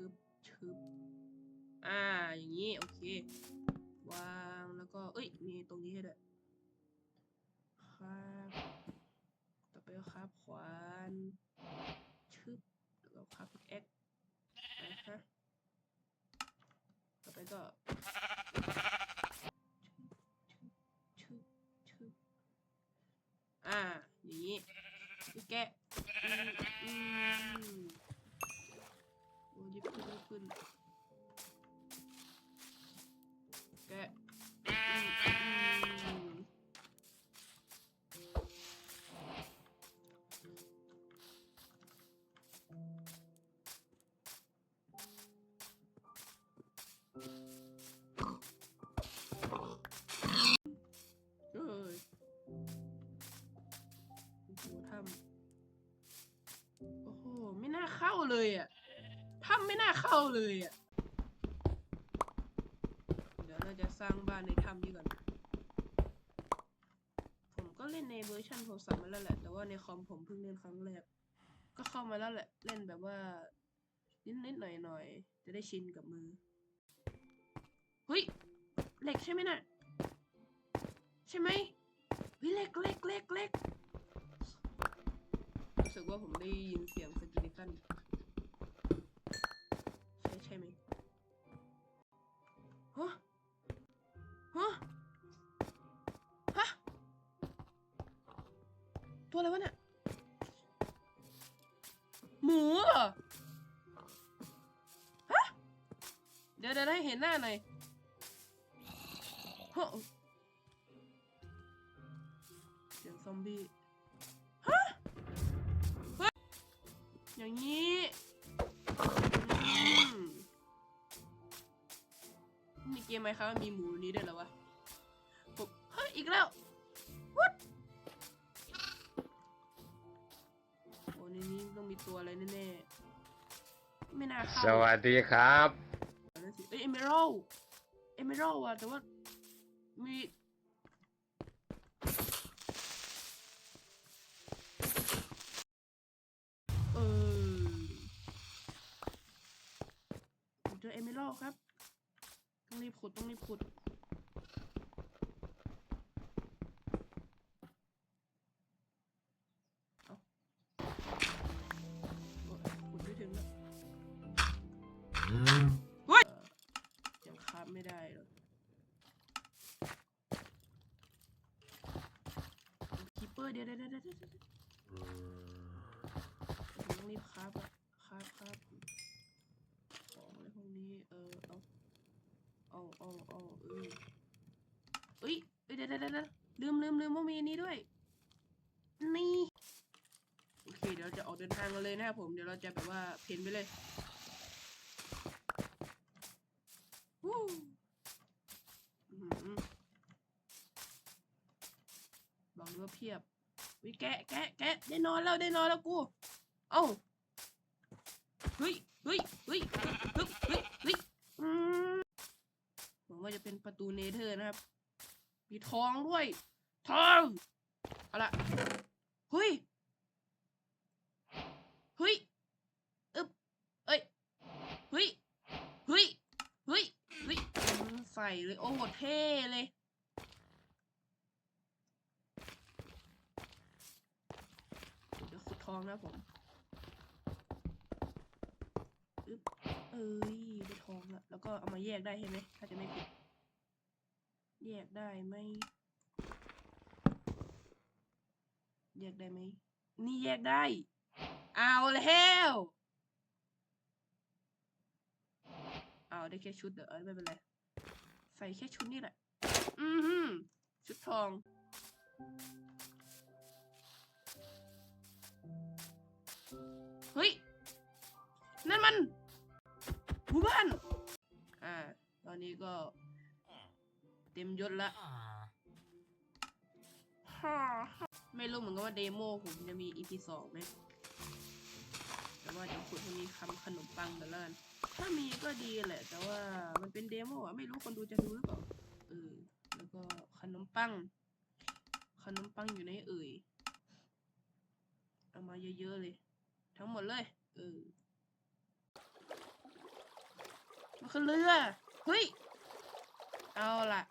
ชึบชึบอ่า อย่างนี้ โอเค วางแล้วก็ เอ้ย มีตรงนี้ให้ด้วยครับ ต่อไปก็ครับขวานชึบแล้วก็ครับเอ็กนะฮะต่อไปก็ชึบชึบชึบอ่า อย่างนี้แกะ นยิบขึ้นแกะเอ้ยโอ้โหถ้ำโอ้โห ไม่น่าเข้าเลยอะ ถ้ำไม่น่าเข้าเลยอะ เดี๋ยวเราจะสร้างบ้านในถ้ำนี้ก่อน ผมก็เล่นในเวอร์ชันโทรศัพท์มาแล้วแหละ แต่ว่าในคอมผมเพิ่งเล่นครั้งแรก ก็เข้ามาแล้วแหละ เล่นแบบว่า นิดๆหน่อยๆ จะได้ชินกับมือ เฮ้ย เหล็กใช่ไหมน่ะ ใช่ไหมเฮ้ยเล็กเล็กเล็กเล็กรู้สึกว่าผมได้ยินเสียง ตัวอะไรวะเนี่ยหมูเหรอฮะเดี๋ยวเดี๋ยวให้เห็นหน้าหน่อยฮะเสียงซอมบี้ฮะเฮ้ยอย่างนี้มีเกมไหมครับมีหมูนี้ด้วยเหรอวะผมเฮ้ยอีกแล้ว ต้องมีตัวอะไรแน่ๆไม่น่าเข้าสวัสดีครับ นั่นสิเอ้ยเอเมอรัลเอเมอรัลอะแต่ว่ามีเออผมเจอเอเมอรัลครับต้องรีบขุดต้องรีบขุด ไม่ได้หรอกคีเปอร์เดี๋ยวเดี๋ยวเดี๋ยวเดี๋ยวเดี๋ยวผมต้องรีบคาบอะคาบคาบของอะไรพวกนี้เออเอาเอาเอาเอาเออเอ้ยเอ้ยเดี๋ยวเดี๋ยวเดี๋ยวลืมลืมลืมว่ามีนนี้ด้วย นี่ โอเค เดี๋ยวเราจะออกเดินทางกันเลยนะครับผม เดี๋ยวเราจะแบบว่าเพ้นไปเลย วู้อื้อหือ พียบวิแกะแกะแกะได้นอนแล้วได้นอนแล้วกู เอ้าเฮ้ยเฮ้ยเฮ้ยเฮ้ยเฮ้ยเฮ้ยอืมหวังว่าจะเป็นประตูเนเธอร์นะครับ มีทองด้วย ทองเอาละเฮ้ยเฮ้ยอึบเอ้ยเฮ้ยเฮ้ยเฮ้ยเฮ้ยใส่เลยโอ้โหเท่เลย เดี๋ยวขุดท องนะผมอึ๊บเอ้ยได้ทองละแล้วก็เอามาแยกได้ใช่ไหมถ้าจะไม่ผิดแยกได้ไหมแยกได้ไหมนี่แยกได้ เอาแล้วเอาได้แค่ชุดเดี๋ยวเออไม่เป็นไรใส่แค่ชุดนี่แหละ อือหือชุดทอง เฮ้ย นั่นมันหมู่บ้าน อ่า ตอนนี้ก็เต็มยศละฮ่าไม่รู้เหมือนกันว่าเดโมผมจะมี EP สองไหม แต่ว่าเดี๋ยวขุดให้มีคำขนมปังกันแล้วกันถ้ามีก็ดีแหละ แต่ว่ามันเป็นเดโมอะไม่รู้คนดูจะดูหรือเปล่า เออ แล้วก็ขนมปัง ขนมปังอยู่ในเอ่ย เอามาเยอะๆเลย ทั้งหมดเลยเออขึ้นเรือเฮ้ยเอาล่ะ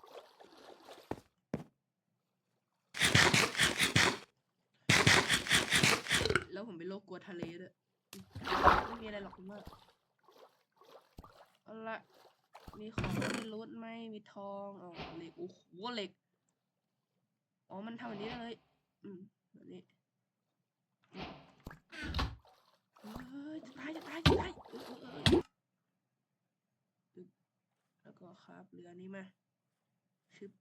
แล้วผมเป็นโรคกลัวทะเลด้วยไม่มีอะไรหรอกคุณว่าเอาละมีของมีรถไหมมีทองอ๋อเหล็กโอ้โหเหล็กอ๋อมันทำแบบนี้เลย อืมแบบนี้เอ้ยจะตายจะตายจะตายเออเออเออตึ๊บแล้วก็ คาบเรือนี้มาชึบ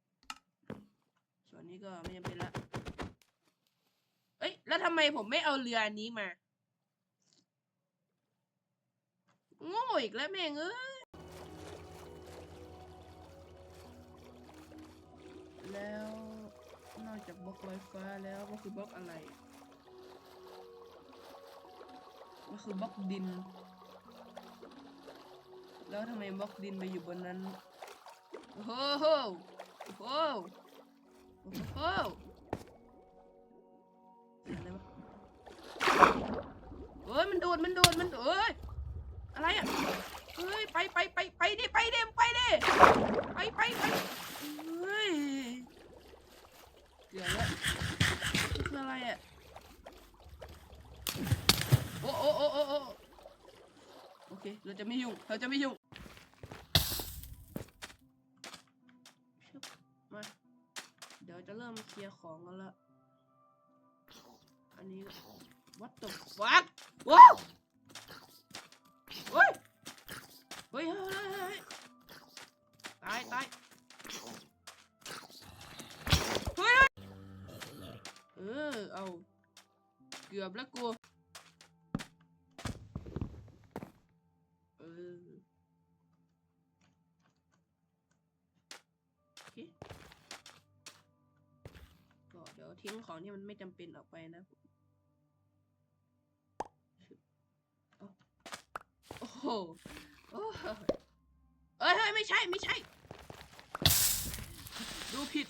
ส่วนนี้ก็ไม่จำเป็นละเอ้ย แล้วทำไมผมไม่เอาเรืออันนี้มาโง่อีกแล้วแม่งเอ้ยแล้วนอกจากบล็อกลอยฟ้าแล้วก็คือบล็อกอะไรก็คือบล็อกดิน แล้วทำไมบล็อกดินไปอยู่บนนั้น อ้โหโอ้โหโอ้โหเสียงอะไรวะเฮ้ยมันโดดมันโดดมันเอ้ยอะไรอะเฮ้ยไปไปไปไปดิไปดิไปดิไปไปไปเฮ้ยเกือบแล้วคืออะไรอะโอ้โอ้โอ้โอ้โอเคเราจะไม่ยุ่งเราจะไม่ยุ่ง จะเริ่มเคลียร์ของกันละอันนี้ what the fuck ว้าวเฮ้ยเฮ้ยเฮ้ยเฮ้ยเฮ้ยตายตายเฮ้ยเฮ้ยเออเอาเกือบแล้วกูเออ ทิ้งของที่มันไม่จำเป็นออกไปนะโอ้โหโอ้โหเอ้ยเฮ้ยไม่ใช่ไม่ใช่ ดูผิด